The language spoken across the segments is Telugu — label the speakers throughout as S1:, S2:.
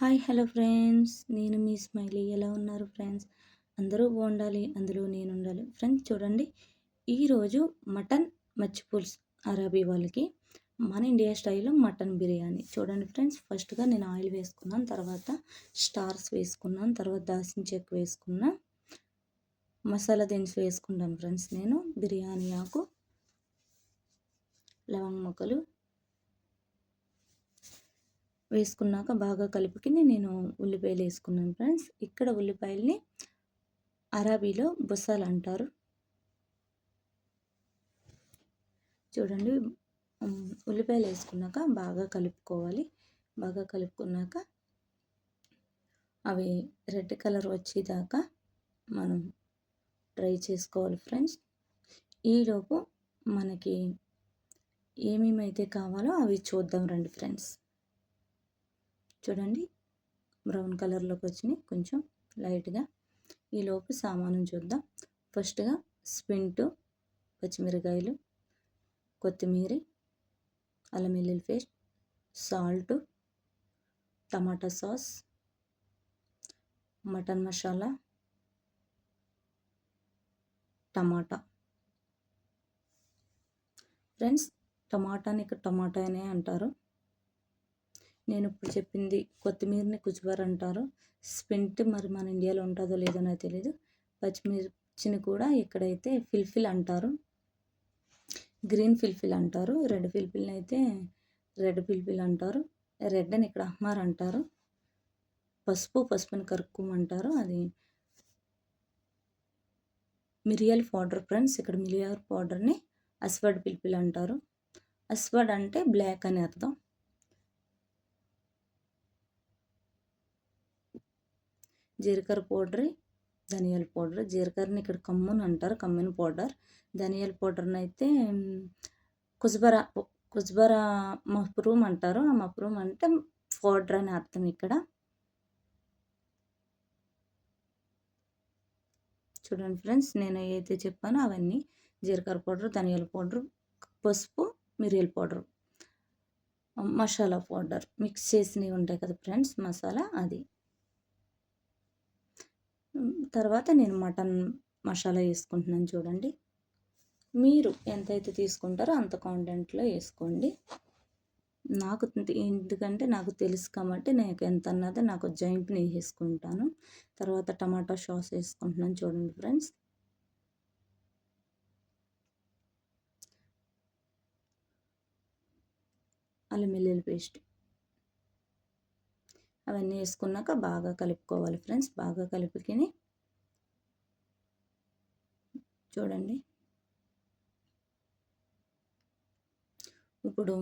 S1: Hi hello friends. నేను మీ స్మైలీ. ఎలా ఉన్నారు ఫ్రెండ్స్? అందరూ బాగుండాలి. అందులో నేను ఉండాలి ఫ్రెండ్స్ చూడండి. ఈరోజు మటన్ మచ్చిపుల్స్ అరబీ వాళ్ళకి. మన ఇండియా స్టైల్లో మటన్ బిర్యానీ. చూడండి ఫ్రెండ్స్ ఫస్ట్గా నేను ఆయిల్ వేసుకున్నాను తర్వాత స్టార్స్ వేసుకున్నాను తర్వాత దాసిన చెక్ వేసుకున్నా మసాలా దినుసులు వేసుకుంటాను ఫ్రెండ్స్ నేను. బిర్యానీ ఆకు లవంగ మొక్కలు వేసుకున్నాక బాగా కలుపుకుని నేను ఉల్లిపాయలు వేసుకున్నాను ఫ్రెండ్స్. ఇక్కడ ఉల్లిపాయల్ని అరాబీలో బుస్సాలు అంటారు. చూడండి ఉల్లిపాయలు వేసుకున్నాక బాగా కలుపుకోవాలి. బాగా కలుపుకున్నాక అవి రెడ్ కలర్ వచ్చేదాకా మనం ట్రై చేసుకోవాలి ఫ్రెండ్స్. ఈలోపు మనకి ఏమేమైతే కావాలో అవి చూద్దాం రండి ఫ్రెండ్స్. చూడండి. బ్రౌన్ కలర్లోకి వచ్చినాయి. కొంచెం లైట్గా ఈలోపు సామాను చూద్దాం. ఫస్ట్గా స్పింటు పచ్చిమిరకాయలు కొత్తిమీర అల్లం వెల్లుల్లి paste salt tomato sauce mutton masala tomato. Friends టమాటాని ఇక్కడ టమాటా అనే అంటారు. నేను ఇప్పుడు చెప్పింది కొత్తిమీరని కుచుబార్ అంటారు. స్పెంట్ మరి మన ఇండియాలో ఉంటుందో లేదో నాకు తెలియదు పచ్చిమిర్చిని కూడా ఇక్కడైతే ఫిల్ఫిల్ అంటారు గ్రీన్ ఫిల్ఫిల్ అంటారు రెడ్ ఫిల్ఫిల్ని అయితే రెడ్ ఫిల్ఫిల్ అంటారు రెడ్ అని ఇక్కడ అహ్మార్ అంటారు పసుపు పసుపుని కరుక్కోమంటారు అది మిరియల్ పౌడర్ ఫ్రెండ్స్ ఇక్కడ మిరియల్ పౌడర్ని అస్వర్డ్ పిల్పిల్ అంటారు. అస్వర్డ్ అంటే బ్లాక్ అని అర్థం. జీలకర్ర పౌడర్ ధనియాల పౌడర్. జీలకర్రని ఇక్కడ కమ్ముని అంటారు కమ్మిన పౌడర్. ధనియాల పౌడర్ని అయితే కుజ్బరా కుజ్బరా మఫ్రూమ్ అంటారు. ఆ మఫ్రూమ్ అంటే పౌడర్ అని అర్థం ఇక్కడ. చూడండి ఫ్రెండ్స్ నేను ఏదైతే చెప్పానో అవన్నీ. జీలకర్ర పౌడర్ ధనియాల పౌడర్ పసుపు మిరియల పౌడర్ మసాలా పౌడర్. మిక్స్ చేసినవి ఉంటాయి కదా ఫ్రెండ్స్ మసాలా అది. తర్వాత నేను మటన్ మసాలా వేసుకుంటున్నాను చూడండి. మీరు ఎంతైతే తీసుకుంటారో అంత కాంటెంట్లో వేసుకోండి. నాకు ఎందుకంటే నాకు తెలుసు కాబట్టి నాకు ఎంత అన్నది నాకు జాయింట్ వేసుకుంటాను. తర్వాత టమాటా సాస్ వేసుకుంటున్నాను చూడండి ఫ్రెండ్స్. అల్లం వెల్లుల్లి పేస్ట్. అవన్నీ వేసుకున్నాక బాగా కలుపుకోవాలి ఫ్రెండ్స్. బాగా కలుపుకిని చూడండి. ఇప్పుడు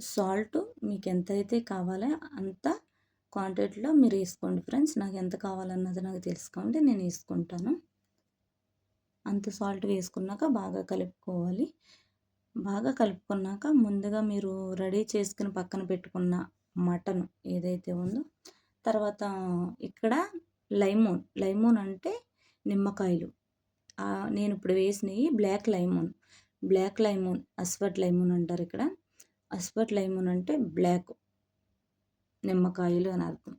S1: సాల్ట్ మీకు ఎంతైతే కావాలో అంత క్వాంటిటీలో మీరు వేసుకోండి ఫ్రెండ్స్. నాకు ఎంత కావాలన్నది నాకు తెలుసుకోండి. నేను వేసుకుంటాను. అంత సాల్ట్ వేసుకున్నాక బాగా కలుపుకోవాలి. బాగా కలుపుకున్నాక ముందుగా మీరు రెడీ చేసుకుని పక్కన పెట్టుకున్న మటన్ ఏదైతే ఉందో. తర్వాత ఇక్కడ లైమోన్ లైమోన్ అంటే నిమ్మకాయలు. నేను ఇప్పుడు వేసినవి బ్లాక్ లైమోన్. బ్లాక్ లైమోన్ అస్వట్ లైమోన్ అంటారు ఇక్కడ. అస్వట్ లైమోన్ అంటే బ్లాక్ నిమ్మకాయలు అని అర్థం.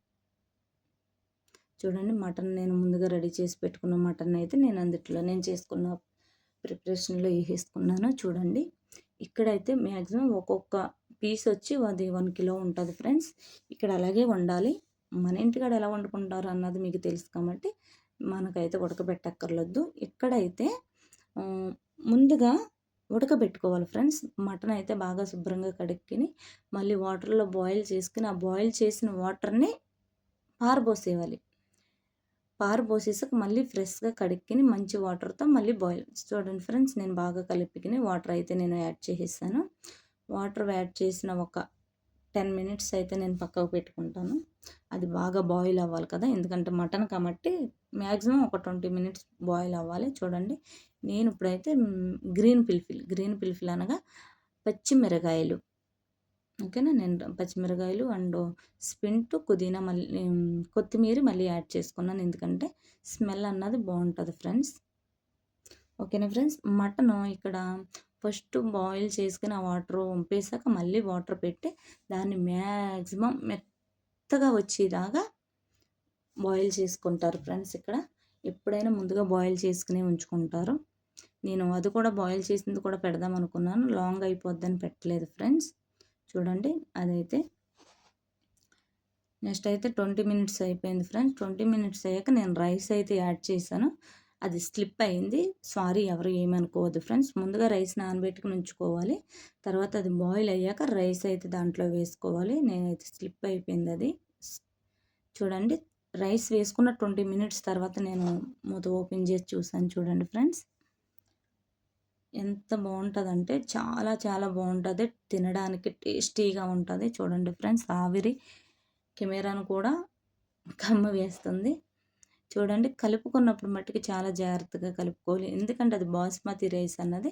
S1: చూడండి మటన్ నేను ముందుగా రెడీ చేసి పెట్టుకున్న మటన్ అయితే నేను అందుట్లో నేను చేసుకున్న ప్రిపరేషన్లో వేసేసుకున్నాను. చూడండి ఇక్కడైతే మ్యాక్సిమం ఒక్కొక్క పీస్ వచ్చి అది వన్ కిలో ఉంటుంది ఫ్రెండ్స్. ఇక్కడ అలాగే వండాలి. మన ఇంటికాడ ఎలా వండుకుంటారు అన్నది మీకు తెలుసు కాబట్టి మనకైతే ఉడకబెట్టక్కర్లేదు ఇక్కడైతే ముందుగా ఉడకబెట్టుకోవాలి ఫ్రెండ్స్. మటన్ అయితే బాగా శుభ్రంగా కడుక్కిని మళ్ళీ వాటర్లో బాయిల్ చేసుకుని ఆ బాయిల్ చేసిన వాటర్ని పారబోసేయాలి. పారబోసేసాక మళ్ళీ ఫ్రెష్గా కడుక్కొని మంచి వాటర్తో మళ్ళీ బాయిల్. చూడండి ఫ్రెండ్స్ నేను బాగా కలిపికిని వాటర్ అయితే నేను యాడ్ చేసేసాను. వాటర్ యాడ్ చేసిన ఒక టెన్ మినిట్స్ అయితే నేను పక్కకు పెట్టుకుంటాను. అది బాగా బాయిల్ అవ్వాలి కదా ఎందుకంటే మటన్ కాబట్టి మ్యాక్సిమం ఒక ట్వంటీ మినిట్స్ బాయిల్ అవ్వాలి. చూడండి నేను ఇప్పుడైతే గ్రీన్ పిల్ఫిల్ గ్రీన్ పిల్ఫిల్ అనగా పచ్చిమిరకాయలు. ఓకేనా? నేను పచ్చిమిరకాయలు అండ్ స్పింట్ పుదీనా మళ్ళీ కొత్తిమీర మళ్ళీ యాడ్ చేసుకున్నాను. ఎందుకంటే స్మెల్ అన్నది బాగుంటుంది ఫ్రెండ్స్. ఓకేనా ఫ్రెండ్స్? మటన్ ఇక్కడ ఫస్ట్ బాయిల్ చేసుకుని ఆ వాటర్ వంపేసాక మళ్ళీ వాటర్ పెట్టి దాన్ని మ్యాక్సిమం మెత్తగా వచ్చేలాగా బాయిల్ చేసుకుంటారు ఫ్రెండ్స్ ఇక్కడ. ఎప్పుడైనా ముందుగా బాయిల్ చేసుకుని ఉంచుకుంటారు. నేను అది కూడా బాయిల్ చేసింది కూడా పెడదాం అనుకున్నాను. లాంగ్ అయిపోద్దని పెట్టలేదు ఫ్రెండ్స్. చూడండి అదైతే. నెక్స్ట్ అయితే ట్వంటీ మినిట్స్ అయిపోయింది ఫ్రెండ్స్. ట్వంటీ మినిట్స్ అయ్యాక నేను రైస్ అయితే యాడ్ చేశాను. అది స్లిప్ అయింది. సారీ ఎవరు ఏమనుకోవద్దు ఫ్రెండ్స్. ముందుగా రైస్ నానబెట్టుకుని ఉంచుకోవాలి. తర్వాత అది బాయిల్ అయ్యాక రైస్ అయితే దాంట్లో వేసుకోవాలి. నేనైతే స్లిప్ అయిపోయింది అది. చూడండి రైస్ వేసుకున్న ట్వంటీ మినిట్స్ తర్వాత నేను మూత ఓపెన్ చేసి చూసాను చూడండి ఫ్రెండ్స్. ఎంత బాగుంటుందంటే చాలా చాలా బాగుంటుంది. తినడానికి టేస్టీగా ఉంటుంది. చూడండి ఫ్రెండ్స్ ఆవిరి కెమెరాను కూడా కమ్మ వేస్తుంది. చూడండి కలుపుకున్నప్పుడు మట్టుకు చాలా జాగ్రత్తగా కలుపుకోవాలి. ఎందుకంటే అది బాస్మతి రైస్ అన్నది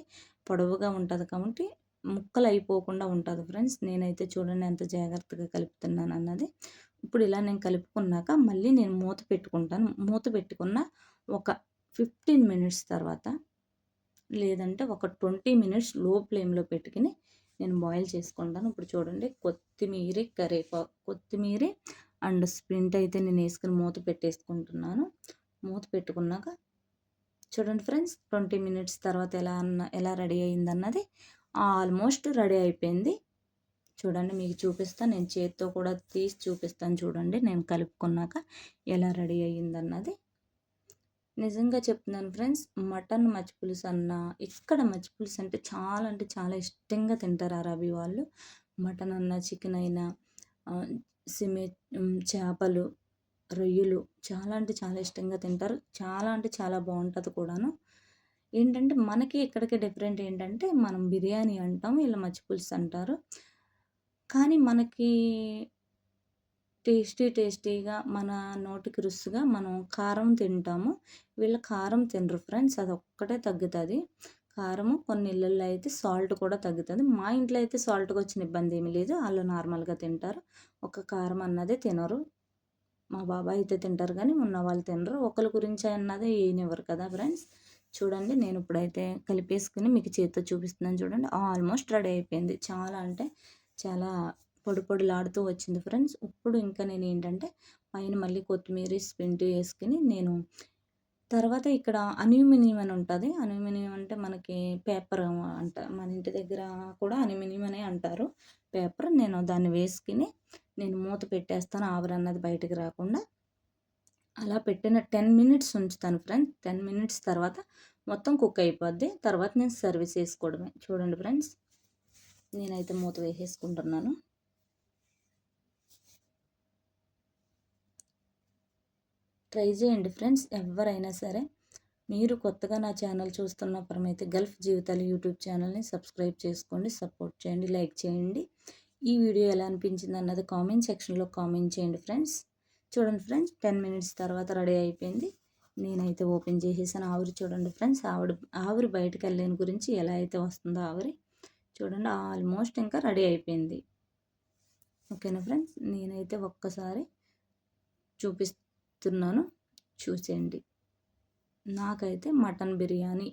S1: పొడవుగా ఉంటుంది కాబట్టి ముక్కలు అయిపోకుండా ఉంటుంది ఫ్రెండ్స్. నేనైతే చూడండి ఎంత జాగ్రత్తగా కలుపుతున్నాను అన్నది. ఇప్పుడు ఇలా నేను కలుపుకున్నాక మళ్ళీ నేను మూత పెట్టుకుంటాను. మూత పెట్టుకున్న ఒక ఫిఫ్టీన్ మినిట్స్ తర్వాత లేదంటే ఒక ట్వంటీ మినిట్స్లో ఫ్లేమ్లో పెట్టుకుని నేను బాయిల్ చేసుకుంటాను. ఇప్పుడు చూడండి కొత్తిమీర కరేపా కొత్తిమీర అండ్ స్ప్రింట్ అయితే నేను వేసుకుని మూత పెట్టేసుకుంటున్నాను. మూత పెట్టుకున్నాక చూడండి ఫ్రెండ్స్ ట్వంటీ మినిట్స్ తర్వాత ఎలా అన్న ఎలా రెడీ అయిందన్నది ఆల్మోస్ట్ రెడీ అయిపోయింది. చూడండి మీకు చూపిస్తాను నేను చేతితో కూడా తీసి చూపిస్తాను చూడండి నేను కలుపుకున్నాక ఎలా రెడీ అయ్యిందన్నది. నిజంగా చెప్తున్నాను ఫ్రెండ్స్ మటన్ మచ్చి పులుసు అన్న ఇక్కడ మచ్చి పులుసు అంటే చాలా అంటే చాలా ఇష్టంగా తింటారు అరబీ వాళ్ళు. మటన్ అన్న చికెన్ అయినా సిమె చేపలు రొయ్యలు చాలా అంటే చాలా ఇష్టంగా తింటారు. చాలా అంటే చాలా బాగుంటుంది కూడాను. ఏంటంటే మనకి ఇక్కడికి డిఫరెంట్ ఏంటంటే మనం బిర్యానీ అంటాం వీళ్ళు మచ్చి పులుసు అంటారు. కానీ మనకి టేస్టీ టేస్టీగా మన నోటికి రుసుగా మనం కారం తింటాము. వీళ్ళ కారం తినరు ఫ్రెండ్స్ అది ఒక్కటే తగ్గుతుంది. కారము కొన్ని ఇళ్ళల్లో అయితే సాల్ట్ కూడా తగ్గుతుంది. మా ఇంట్లో అయితే సాల్ట్కి వచ్చిన ఇబ్బంది ఏమీ లేదు. వాళ్ళు నార్మల్గా తింటారు. ఒక కారం అన్నదే తినరు. మా బాబాయ్ అయితే తింటారు కానీ ఉన్న వాళ్ళు తినరు. ఒకరి గురించి అన్నదే ఏనివ్వరు కదా ఫ్రెండ్స్. చూడండి నేను ఇప్పుడైతే కలిపేసుకుని మీకు చేతితో చూపిస్తున్నాను చూడండి. ఆల్మోస్ట్ రెడీ అయిపోయింది. చాలా అంటే చాలా పొడి పొడిలాడుతూ వచ్చింది ఫ్రెండ్స్. ఇప్పుడు ఇంకా నేను ఏంటంటే పైన మళ్ళీ కొత్తిమీర స్పింట్ వేసుకుని నేను తర్వాత ఇక్కడ అల్యూమినియం అని ఉంటుంది. అల్యూమినియం అంటే మనకి పేపర్ అంట మన ఇంటి దగ్గర కూడా అల్యూమినియం అనే అంటారు. పేపర్ నేను దాన్ని వేసుకుని నేను మూత పెట్టేస్తాను. ఆవిరి అన్నది బయటకు రాకుండా అలా పెట్టిన టెన్ మినిట్స్ ఉంచుతాను ఫ్రెండ్స్. టెన్ మినిట్స్ తర్వాత మొత్తం కుక్ అయిపోద్ది. తర్వాత నేను సర్వీస్ చేసుకోవడమే. చూడండి ఫ్రెండ్స్ నేనైతే మూత వేసేసుకుంటున్నాను. ట్రై చేయండి ఫ్రెండ్స్ ఎవరైనా సరే. మీరు కొత్తగా నా ఛానల్ చూస్తున్నప్పుడైతే గల్ఫ్ జీవితాలు యూట్యూబ్ ఛానల్ని సబ్స్క్రైబ్ చేసుకోండి సపోర్ట్ చేయండి లైక్ చేయండి. ఈ వీడియో ఎలా అనిపించింది అన్నది కామెంట్ సెక్షన్లో కామెంట్ చేయండి ఫ్రెండ్స్. చూడండి ఫ్రెండ్స్ టెన్ మినిట్స్ తర్వాత రెడీ అయిపోయింది. నేనైతే ఓపెన్ చేసేసాను ఆవిరి చూడండి ఫ్రెండ్స్ ఆవిడ ఆవిరి బయటకు వెళ్ళని గురించి ఎలా అయితే వస్తుందో ఆవిరి. చూడండి ఆల్మోస్ట్ ఇంకా రెడీ అయిపోయింది. ఓకేనా ఫ్రెండ్స్? నేనైతే ఒక్కసారి చూపిస్తాను చెప్తున్నాను. చూసేయండి. నాకైతే మటన్ బిర్యానీ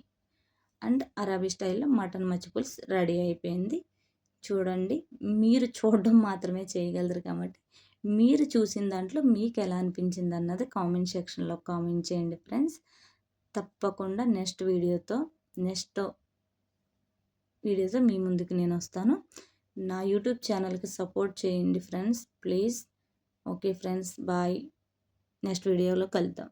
S1: అండ్ అరబీ స్టైల్లో మటన్ మచ్చిపులుసు రెడీ అయిపోయింది. చూడండి మీరు చూడడం మాత్రమే చేయగలరు కాబట్టి మీరు చూసిన దాంట్లో మీకు ఎలా అనిపించింది అన్నది కామెంట్ సెక్షన్లో కామెంట్ చేయండి ఫ్రెండ్స్. తప్పకుండా నెక్స్ట్ వీడియోతో నెక్స్ట్ వీడియోతో మీ ముందుకు నేను వస్తాను. నా యూట్యూబ్ ఛానల్కి సపోర్ట్ చేయండి friends please. Okay friends bye. Next వీడియోలో కలుద్దాం